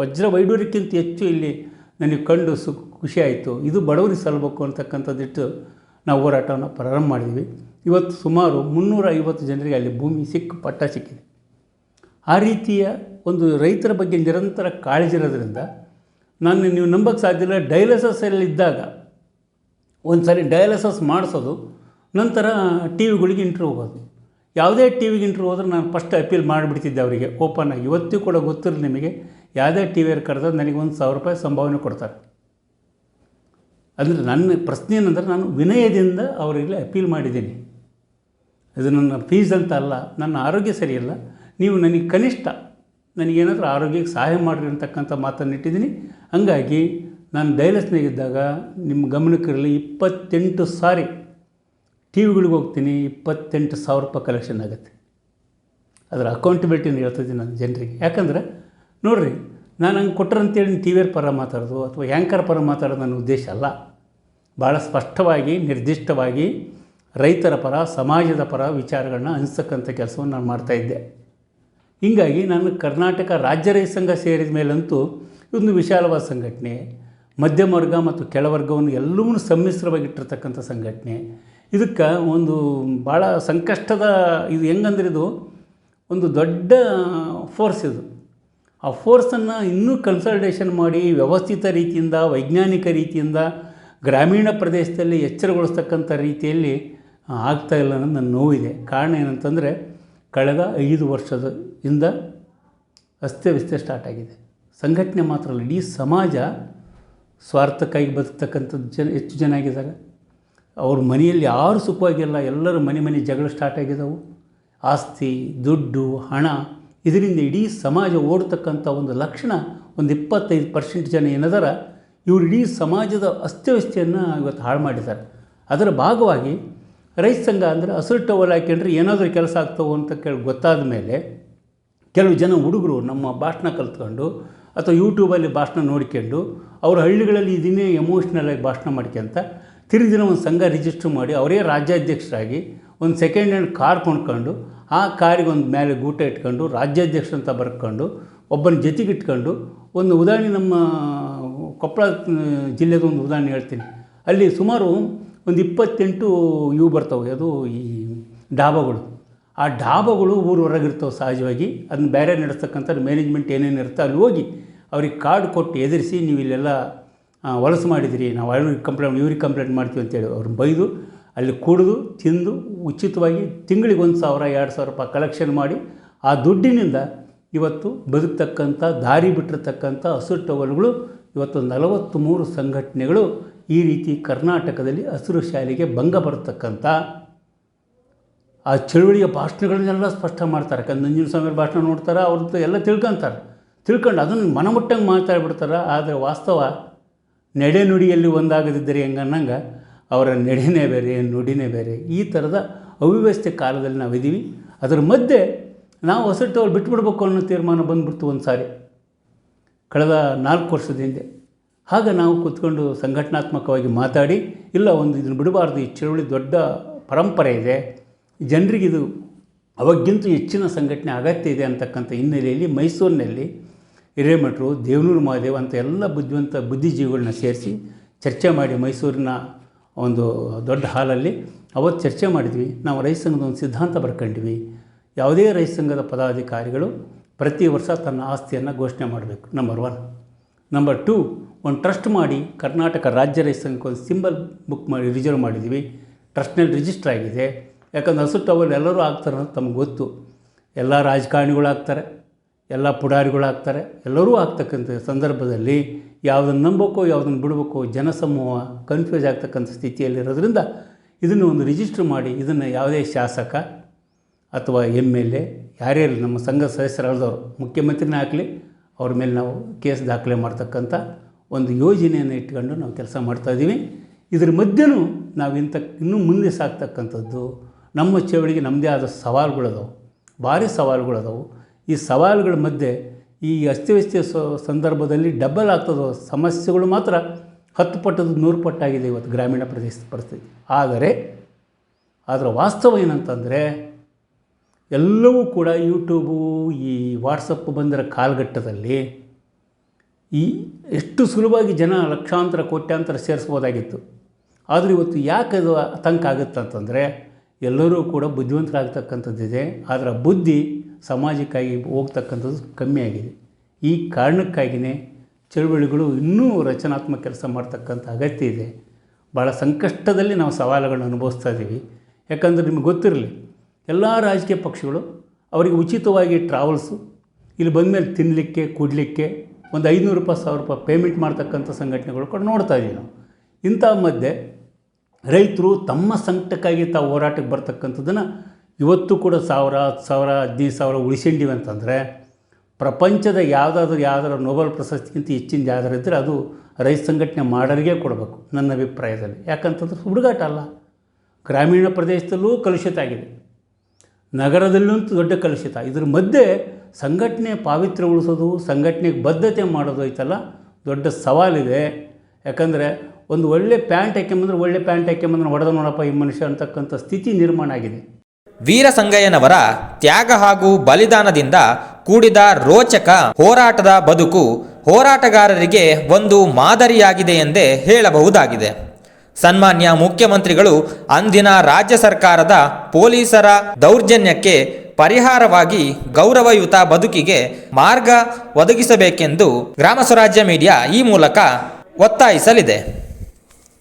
ವಜ್ರ ವೈಡೂರ್ಯಕ್ಕಿಂತ ಹೆಚ್ಚು ಇಲ್ಲಿ ನನಗೆ ಕಂಡು ಸು, ಖುಷಿ ಆಯಿತು. ಇದು ಬಡವರಿಗೆ ಸಲ್ಲಬೇಕು ಅಂತಕ್ಕಂಥದ್ದಿಟ್ಟು ನಾವು ಹೋರಾಟವನ್ನು ಪ್ರಾರಂಭ ಮಾಡಿದ್ವಿ. ಇವತ್ತು ಸುಮಾರು ಮುನ್ನೂರ ಐವತ್ತು ಜನರಿಗೆ ಅಲ್ಲಿ ಭೂಮಿ ಸಿಕ್ಕು ಪಟ್ಟ ಸಿಕ್ಕಿದೆ. ಆ ರೀತಿಯ ಒಂದು ರೈತರ ಬಗ್ಗೆ ನಿರಂತರ ಕಾಳಜಿ ಇರೋದ್ರಿಂದ ನಾನು ನೀವು ನಂಬಕ್ಕೆ ಸಾಧ್ಯ ಇಲ್ಲ ಡಯಾಲಿಸಸಲ್ಲಿ ಇದ್ದಾಗ ಒಂದು ಸಾರಿ ಡಯಾಲಿಸಸ್ ಮಾಡಿಸೋದು, ನಂತರ ಟಿ ವಿಗಳಿಗೆ ಇಂಟ್ರ್ಯೂ ಹೋಗೋದು. ಯಾವುದೇ ಟಿ ವಿಗೆ ಇಂಟ್ರ್ಯೂ ಹೋದ್ರೆ ನಾನು ಫಸ್ಟ್ ಅಪೀಲ್ ಮಾಡಿಬಿಡ್ತಿದ್ದೆ ಅವರಿಗೆ ಓಪನ್ ಆಗಿ. ಇವತ್ತಿಗೂ ಕೂಡ ಗೊತ್ತಿರಲಿ ನಿಮಗೆ, ಯಾವುದೇ ಟಿ ವಿಯರ್ ಕರೆದ್ರೆ ನನಗೆ ಒಂದು ಸಾವಿರ ರೂಪಾಯಿ ಸಂಭಾವನೆ ಕೊಡ್ತಾರೆ. ಅಂದರೆ ನನ್ನ ಪ್ರಶ್ನೆ ಏನಂದರೆ ನಾನು ವಿನಯದಿಂದ ಅವರಿಗೆ ಅಪೀಲ್ ಮಾಡಿದ್ದೀನಿ. ಇದು ನನ್ನ ಫೀಸ್ ಅಂತ ಅಲ್ಲ, ನನ್ನ ಆರೋಗ್ಯ ಸರಿಯಿಲ್ಲ ನೀವು ನನಗೆ ಕನಿಷ್ಠ ನನಗೇನಾದರೂ ಆರೋಗ್ಯಕ್ಕೆ ಸಹಾಯ ಮಾಡಿರಿ ಅಂತಕ್ಕಂಥ ಮಾತನ್ನು ಇಟ್ಟಿದ್ದೀನಿ. ಹಂಗಾಗಿ ನಾನು ಡೈಲಸ್ನಾಗಿದ್ದಾಗ ನಿಮ್ಮ ಗಮನಕ್ಕಿರಲಿ ಇಪ್ಪತ್ತೆಂಟು ಸಾರಿ ಟಿ ವಿಗಳಿಗೆ ಹೋಗ್ತೀನಿ, ಇಪ್ಪತ್ತೆಂಟು ಸಾವಿರ ರೂಪಾಯಿ ಕಲೆಕ್ಷನ್ ಆಗುತ್ತೆ. ಅದರ ಅಕೌಂಟಬಿಲಿಟಿನ ಹೇಳ್ತಿದ್ದೀನಿ ನಾನು ಜನರಿಗೆ. ಯಾಕಂದರೆ ನೋಡಿರಿ, ನಾನು ಹಂಗೆ ಕೊಟ್ಟರಂತೇಳಿ ಟಿ ವಿಯರ್ ಪರ ಮಾತಾಡೋದು ಅಥವಾ ಆ್ಯಂಕರ್ ಪರ ಮಾತಾಡೋದು ನನ್ನ ಉದ್ದೇಶ ಅಲ್ಲ. ಭಾಳ ಸ್ಪಷ್ಟವಾಗಿ, ನಿರ್ದಿಷ್ಟವಾಗಿ ರೈತರ ಪರ, ಸಮಾಜದ ಪರ ವಿಚಾರಗಳನ್ನ ಅನಿಸ್ತಕ್ಕಂಥ ಕೆಲಸವನ್ನು ನಾನು ಮಾಡ್ತಾಯಿದ್ದೆ ಹೀಗಾಗಿ ನಾನು ಕರ್ನಾಟಕ ರಾಜ್ಯ ರೈತ ಸಂಘ ಸೇರಿದ ಮೇಲಂತೂ ಇದೊಂದು ವಿಶಾಲವಾದ ಸಂಘಟನೆ. ಮಧ್ಯಮ ವರ್ಗ ಮತ್ತು ಕೆಳವರ್ಗವನ್ನು ಎಲ್ಲವೂ ಸಮ್ಮಿಶ್ರವಾಗಿಟ್ಟಿರ್ತಕ್ಕಂಥ ಸಂಘಟನೆ. ಇದಕ್ಕೆ ಒಂದು ಭಾಳ ಸಂಕಷ್ಟದ ಇದು ಹೆಂಗಂದ್ರೆ ಇದು ಒಂದು ದೊಡ್ಡ ಫೋರ್ಸ್ ಇದು. ಆ ಫೋರ್ಸನ್ನು ಇನ್ನೂ ಕನ್ಸಲ್ಟೇಷನ್ ಮಾಡಿ ವ್ಯವಸ್ಥಿತ ರೀತಿಯಿಂದ, ವೈಜ್ಞಾನಿಕ ರೀತಿಯಿಂದ, ಗ್ರಾಮೀಣ ಪ್ರದೇಶದಲ್ಲಿ ಎಚ್ಚರಗೊಳಿಸ್ತಕ್ಕಂಥ ರೀತಿಯಲ್ಲಿ ಆಗ್ತಾ ಇಲ್ಲ ಅನ್ನೋದು ನನ್ನ ನೋವಿದೆ. ಕಾರಣ ಏನಂತಂದರೆ, ಕಳೆದ ಐದು ವರ್ಷದ ಇಂದ ಅಸ್ತವ್ಯಸ್ತ ಸ್ಟಾರ್ಟ್ ಆಗಿದೆ. ಸಂಘಟನೆ ಮಾತ್ರ ಅಲ್ಲ, ಇಡೀ ಸಮಾಜ ಸ್ವಾರ್ಥಕ್ಕಾಗಿ ಬದುಕ್ತಕ್ಕಂಥದ್ದು ಜನ, ಹೆಚ್ಚು ಜನ ಆಗಿದ್ದಾರೆ. ಅವ್ರ ಮನೆಯಲ್ಲಿ ಯಾರು ಸುಖವಾಗಿಲ್ಲ, ಎಲ್ಲರೂ ಮನೆ ಮನೆ ಜಗಳ ಸ್ಟಾರ್ಟ್ ಆಗಿದ್ದಾವೆ ಆಸ್ತಿ, ದುಡ್ಡು, ಹಣ, ಇದರಿಂದ ಇಡೀ ಸಮಾಜ ಓಡ್ತಕ್ಕಂಥ ಒಂದು ಲಕ್ಷಣ, ಒಂದು ಇಪ್ಪತ್ತೈದು ಪರ್ಸೆಂಟ್ ಜನ ಏನದಾರ, ಇವರು ಇಡೀ ಸಮಾಜದ ಅಸ್ತವ್ಯಸ್ತೆಯನ್ನು ಇವತ್ತು ಹಾಳು ಮಾಡಿದ್ದಾರೆ. ಅದರ ಭಾಗವಾಗಿ ರೈತ ಸಂಘ ಅಂದರೆ ಹಸಿರು ಟವಲ್ ಹಾಕ್ಯಂಡ್ರೆ ಏನಾದರೂ ಕೆಲಸ ಆಗ್ತಾವೋ ಅಂತ ಕೇಳಿ ಗೊತ್ತಾದ ಮೇಲೆ ಕೆಲವು ಜನ ಹುಡುಗರು ನಮ್ಮ ಭಾಷಣ ಕಲ್ತ್ಕೊಂಡು ಅಥವಾ ಯೂಟ್ಯೂಬಲ್ಲಿ ಭಾಷಣ ನೋಡಿಕೊಂಡು ಅವರ ಹಳ್ಳಿಗಳಲ್ಲಿ ಇದನ್ನೇ ಎಮೋಷ್ನಲ್ ಆಗಿ ಭಾಷಣ ಮಾಡ್ಕೊಂತ ತಿರುದಿನ ದಿನ ಒಂದು ಸಂಘ ರಿಜಿಸ್ಟರ್ ಮಾಡಿ ಅವರೇ ರಾಜ್ಯಾಧ್ಯಕ್ಷರಾಗಿ ಒಂದು ಸೆಕೆಂಡ್ ಹ್ಯಾಂಡ್ ಕಾರ್ ಕೊಂಡ್ಕೊಂಡು ಆ ಕಾರಿಗೆ ಒಂದು ಮೇಲೆ ಗೂಟ ಇಟ್ಕೊಂಡು ರಾಜ್ಯಾಧ್ಯಕ್ಷ ಅಂತ ಬರ್ಕೊಂಡು ಒಬ್ಬನ ಜೊತೆಗಿಟ್ಕೊಂಡು ಒಂದು ಉದಾಹರಣೆ ನಮ್ಮ ಕೊಪ್ಪಳ ಜಿಲ್ಲೆದ ಒಂದು ಉದಾಹರಣೆ ಹೇಳ್ತೀನಿ. ಅಲ್ಲಿ ಸುಮಾರು ಒಂದು ಇಪ್ಪತ್ತೆಂಟು ಇವು ಬರ್ತವೆ. ಅದು ಈ ಡಾಬಾಗಳು. ಆ ಡಾಬಾಗಳು ಊರು ಹೊರಗಿರ್ತವೆ ಸಹಜವಾಗಿ. ಅದನ್ನ ಬೇರೆ ನಡೆಸ್ತಕ್ಕಂಥ ಮ್ಯಾನೇಜ್ಮೆಂಟ್ ಏನೇನು ಇರುತ್ತೆ ಅಲ್ಲಿ ಹೋಗಿ ಅವ್ರಿಗೆ ಕಾರ್ಡ್ ಕೊಟ್ಟು ಎದುರಿಸಿ ನೀವು ಇಲ್ಲೆಲ್ಲ ವಲಸು ಮಾಡಿದಿರಿ. ನಾವು ಅವ್ರಿಗೆ ಕಂಪ್ಲೇಂಟ್ ಇವ್ರಿಗೆ ಕಂಪ್ಲೇಂಟ್ ಮಾಡ್ತೀವಿ ಅಂತೇಳಿ ಅವ್ರು ಬೈದು ಅಲ್ಲಿ ಕುಡಿದು, ತಿಂದು ಉಚಿತವಾಗಿ ತಿಂಗಳಿಗೆ ಒಂದು ಸಾವಿರ, ಎರಡು ಸಾವಿರ ರೂಪಾಯಿ ಕಲೆಕ್ಷನ್ ಮಾಡಿ ಆ ದುಡ್ಡಿನಿಂದ ಇವತ್ತು ಬದುಕ್ತಕ್ಕಂಥ, ದಾರಿ ಬಿಟ್ಟಿರ್ತಕ್ಕಂಥ ಹಸಿರು ಟವಲ್ಗಳು ಇವತ್ತು ನಲವತ್ತು ಮೂರು ಸಂಘಟನೆಗಳು ಈ ರೀತಿ ಕರ್ನಾಟಕದಲ್ಲಿ ಹಸಿರು ಶಾಲೆಗೆ ಭಂಗ ಬರತಕ್ಕಂಥ ಆ ಚಳುವಳಿಯ ಭಾಷಣಗಳನ್ನೆಲ್ಲ ಸ್ಪಷ್ಟ ಮಾಡ್ತಾರೆ. ಯಾಕಂದ್ರೆ ನಂಜನ ಸ್ವಾಮಿ ಭಾಷಣ ನೋಡ್ತಾರೆ, ಅವ್ರದ್ದು ಎಲ್ಲ ತಿಳ್ಕೊಂತಾರೆ. ತಿಳ್ಕೊಂಡು ಅದನ್ನು ಮನಮುಟ್ಟಂಗೆ ಮಾತಾಡ್ಬಿಡ್ತಾರೆ. ಆದರೆ ವಾಸ್ತವ ನಡೆ ನುಡಿಯಲ್ಲಿ ಒಂದಾಗದಿದ್ದರೆ ಹೆಂಗನ್ನಂಗೆ ಅವರ ನಡೆನೇ ಬೇರೆ, ನುಡಿನೇ ಬೇರೆ. ಈ ಥರದ ಅವ್ಯವಸ್ಥೆ ಕಾಲದಲ್ಲಿ ನಾವಿದ್ದೀವಿ. ಅದರ ಮಧ್ಯೆ ನಾವು ಹೊಸಟ್ಟು ಅವ್ರು ಬಿಟ್ಬಿಡ್ಬೇಕು ಅನ್ನೋ ತೀರ್ಮಾನ ಬಂದ್ಬಿಡ್ತು ಒಂದು ಸಾರಿ. ಕಳೆದ ನಾಲ್ಕು ವರ್ಷದ ಹಿಂದೆ. ಆಗ ನಾವು ಕೂತ್ಕೊಂಡು ಸಂಘಟನಾತ್ಮಕವಾಗಿ ಮಾತಾಡಿ, ಇಲ್ಲ ಒಂದು ಇದನ್ನು ಬಿಡಬಾರ್ದು, ಈ ಚಳುವಳಿ ದೊಡ್ಡ ಪರಂಪರೆ ಇದೆ. ಜನರಿಗೆ ಇದು ಅವಾಗ್ಗಿಂತ ಹೆಚ್ಚಿನ ಸಂಘಟನೆ ಅಗತ್ಯ ಇದೆ ಅಂತಕ್ಕಂಥ ಹಿನ್ನೆಲೆಯಲ್ಲಿ ಮೈಸೂರಿನಲ್ಲಿ ಹಿರೇಮಠರು, ದೇವನೂರು ಮಹಾದೇವ ಅಂತ ಎಲ್ಲ ಬುದ್ಧಿವಂತ ಬುದ್ಧಿಜೀವಿಗಳನ್ನ ಸೇರಿಸಿ ಚರ್ಚೆ ಮಾಡಿ ಮೈಸೂರಿನ ಒಂದು ದೊಡ್ಡ ಹಾಲಲ್ಲಿ. ಅವತ್ತು ಚರ್ಚೆ ಮಾಡಿದ್ವಿ, ನಾವು ರೈತ ಸಂಘದ ಒಂದು ಸಿದ್ಧಾಂತ ಬರ್ಕೊಂಡಿವಿ. ಯಾವುದೇ ರೈತ ಸಂಘದ ಪದಾಧಿಕಾರಿಗಳು ಪ್ರತಿ ವರ್ಷ ತನ್ನ ಆಸ್ತಿಯನ್ನು ಘೋಷಣೆ ಮಾಡಬೇಕು. ನಂಬರ್ ಒನ್ ನಂಬರ್ ಟು ಒಂದು ಟ್ರಸ್ಟ್ ಮಾಡಿ ಕರ್ನಾಟಕ ರಾಜ್ಯ ರೈತ ಸಂಘಕ್ಕೆ ಒಂದು ಸಿಂಬಲ್ ಬುಕ್ ಮಾಡಿ ರಿಸರ್ವ್ ಮಾಡಿದ್ದೀವಿ ಟ್ರಸ್ಟ್ನಲ್ಲಿ ರಿಜಿಸ್ಟರ್ ಆಗಿದೆ. ಯಾಕಂದ್ರೆ ಹಸು ಟವಲ್ ಎಲ್ಲರೂ ಆಗ್ತಾರೆ ಅಂತ ತಮ್ಗೆ ಗೊತ್ತು. ಎಲ್ಲ ರಾಜಕಾರಣಿಗಳು ಆಗ್ತಾರೆ, ಎಲ್ಲ ಪುಡಾರಿಗಳು ಆಗ್ತಾರೆ, ಎಲ್ಲರೂ ಆಗ್ತಕ್ಕಂಥ ಸಂದರ್ಭದಲ್ಲಿ ಯಾವುದನ್ನು ನಂಬಬೇಕು ಯಾವುದನ್ನು ಬಿಡಬೇಕೋ ಜನಸಮೂಹ ಕನ್ಫ್ಯೂಸ್ ಆಗ್ತಕ್ಕಂಥ ಸ್ಥಿತಿಯಲ್ಲಿರೋದ್ರಿಂದ ಇದನ್ನು ಒಂದು ರಿಜಿಸ್ಟ್ರ್ ಮಾಡಿ, ಇದನ್ನು ಯಾವುದೇ ಶಾಸಕ ಅಥವಾ ಎಂ ಎಲ್ ಎ ಯಾರ್ಯಾರು ನಮ್ಮ ಸಂಘ ಸದಸ್ಯರಾದವರು ಮುಖ್ಯಮಂತ್ರಿನೇ ಆಗಲಿ, ಅವ್ರ ಮೇಲೆ ನಾವು ಕೇಸ್ ದಾಖಲೆ ಮಾಡ್ತಕ್ಕಂಥ ಒಂದು ಯೋಜನೆಯನ್ನು ಇಟ್ಕೊಂಡು ನಾವು ಕೆಲಸ ಮಾಡ್ತಾಯಿದ್ದೀವಿ ಇದ್ರ ಮಧ್ಯೆನೂ ನಾವು ಇಂಥ ಇನ್ನೂ ಮುಂದೆ ಸಾಗ್ತಕ್ಕಂಥದ್ದು ನಮ್ಮ ಚಳವಳಿಗೆ ನಮ್ಮದೇ ಆದ ಸವಾಲುಗಳದಾವು, ಭಾರಿ ಸವಾಲುಗಳದಾವು. ಈ ಸವಾಲುಗಳ ಮಧ್ಯೆ ಈ ಅಸ್ತವ್ಯಸ್ತ ಸಂದರ್ಭದಲ್ಲಿ ಡಬಲ್ ಆಗ್ತದೋ ಸಮಸ್ಯೆಗಳು ಮಾತ್ರ ಹತ್ತು ಪಟ್ಟದ್ದು ನೂರು ಪಟ್ಟಾಗಿದೆ ಇವತ್ತು ಗ್ರಾಮೀಣ ಪ್ರದೇಶದ ಪರಿಸ್ಥಿತಿ. ಆದರೆ, ಅದರ ವಾಸ್ತವ ಏನಂತಂದರೆ, ಎಲ್ಲವೂ ಕೂಡ ಯೂಟ್ಯೂಬು ಈ ವಾಟ್ಸಪ್ ಬಂದಿರೋ ಕಾಲಘಟ್ಟದಲ್ಲಿ ಈ ಎಷ್ಟು ಸುಲಭವಾಗಿ ಜನ ಲಕ್ಷಾಂತರ, ಕೋಟ್ಯಾಂತರ ಸೇರಿಸ್ಬೋದಾಗಿತ್ತು ಆದರೆ ಇವತ್ತು ಯಾಕೆ ಅದು ಆತಂಕ ಆಗುತ್ತೆ ಅಂತಂದರೆ ಎಲ್ಲರೂ ಕೂಡ ಬುದ್ಧಿವಂತರಾಗ್ತಕ್ಕಂಥದ್ದಿದೆ ಅದರ ಬುದ್ಧಿ ಸಮಾಜಕ್ಕಾಗಿ ಹೋಗ್ತಕ್ಕಂಥದ್ದು ಕಮ್ಮಿ ಆಗಿದೆ. ಈ ಕಾರಣಕ್ಕಾಗಿಯೇ ಚಳುವಳಿಗಳು ಇನ್ನೂ ರಚನಾತ್ಮಕ ಕೆಲಸ ಮಾಡ್ತಕ್ಕಂಥ ಅಗತ್ಯ ಇದೆ. ಭಾಳ ಸಂಕಷ್ಟದಲ್ಲಿ ನಾವು ಸವಾಲುಗಳನ್ನು ಅನುಭವಿಸ್ತಾ ಇದ್ದೀವಿ. ಯಾಕಂದರೆ ನಿಮಗೆ ಗೊತ್ತಿರಲಿ, ಎಲ್ಲ ರಾಜಕೀಯ ಪಕ್ಷಗಳು ಅವರಿಗೆ ಉಚಿತವಾಗಿ ಟ್ರಾವೆಲ್ಸು, ಇಲ್ಲಿ ಬಂದಮೇಲೆ ತಿನ್ನಲಿಕ್ಕೆ, ಕುಡಲಿಕ್ಕೆ ಒಂದು ಐನೂರು ರೂಪಾಯಿ, ಸಾವಿರ ರೂಪಾಯಿ ಪೇಮೆಂಟ್ ಮಾಡ್ತಕ್ಕಂಥ ಸಂಘಟನೆಗಳು ಕೂಡ ನೋಡ್ತಾ ಇದ್ದೀವಿ ನಾವು. ಇಂಥ ಮಧ್ಯೆ ರೈತರು ತಮ್ಮ ಸಂಕಟಕ್ಕಾಗಿ ತಾವು ಹೋರಾಟಕ್ಕೆ ಬರ್ತಕ್ಕಂಥದ್ದನ್ನು ಇವತ್ತು ಕೂಡ ಸಾವಿರ ಹತ್ತು ಸಾವಿರ, ಹದಿನೈದು ಸಾವಿರ ಉಳಿಸಿಂಡಿವೆ ಅಂತಂದರೆ, ಪ್ರಪಂಚದ ಯಾವುದಾದ್ರೂ ಯಾವ್ದಾರು ನೋಬೆಲ್ ಪ್ರಶಸ್ತಿಗಿಂತ ಹೆಚ್ಚಿನ ಯಾವ್ದಾರು ಇದ್ದರೆ ಅದು ರೈತ ಸಂಘಟನೆ ಮಾಡೋರಿಗೆ ಕೊಡಬೇಕು, ನನ್ನ ಅಭಿಪ್ರಾಯದಲ್ಲಿ. ಯಾಕಂತಂದ್ರೆ ಹುಡುಗಾಟ ಅಲ್ಲ. ಗ್ರಾಮೀಣ ಪ್ರದೇಶದಲ್ಲೂ ಕಲುಷಿತ ಆಗಿದೆ. ನಗರದಲ್ಲಂತೂ ದೊಡ್ಡ ಕಲುಷಿತ. ಇದ್ರ ಮಧ್ಯೆ ಸಂಘಟನೆ ಪಾವಿತ್ರ್ಯ ಉಳಿಸೋದು ಸಂಘಟನೆಗೆ ಬದ್ಧತೆ ಮಾಡೋದು ಐತಲ್ಲ ದೊಡ್ಡ ಸವಾಲಿದೆ. ಯಾಕಂದರೆ ಒಂದು ಒಳ್ಳೆ ಪ್ಯಾಂಟ್ ಹಾಕ್ಯಂಬಂದ್ರೆ ಒಳ್ಳೆ ಪ್ಯಾಂಟ್ ಹಾಕ್ಯಂಬಂದ್ರೆ ಹೊಡೆದ ನೋಡಪ್ಪ ಈ ಮನುಷ್ಯ ಅಂತಕ್ಕಂಥ ಸ್ಥಿತಿ ನಿರ್ಮಾಣ ಆಗಿದೆ. ವೀರಸಂಗಯ್ಯನವರ ತ್ಯಾಗ ಹಾಗೂ ಬಲಿದಾನದಿಂದ ಕೂಡಿದ ರೋಚಕ ಹೋರಾಟದ ಬದುಕು ಹೋರಾಟಗಾರರಿಗೆ ಒಂದು ಮಾದರಿಯಾಗಿದೆ ಎಂದೇ ಹೇಳಬಹುದಾಗಿದೆ. ಸನ್ಮಾನ್ಯ ಮುಖ್ಯಮಂತ್ರಿಗಳು ಅಂದಿನ ರಾಜ್ಯ ಸರ್ಕಾರದ ಪೊಲೀಸರ ದೌರ್ಜನ್ಯಕ್ಕೆ ಪರಿಹಾರವಾಗಿ ಗೌರವಯುತ ಬದುಕಿಗೆ ಮಾರ್ಗ ಒದಗಿಸಬೇಕೆಂದು ಗ್ರಾಮ ಸ್ವರಾಜ್ಯ ಮೀಡಿಯಾ ಈ ಮೂಲಕ ಒತ್ತಾಯಿಸಲಿದೆ.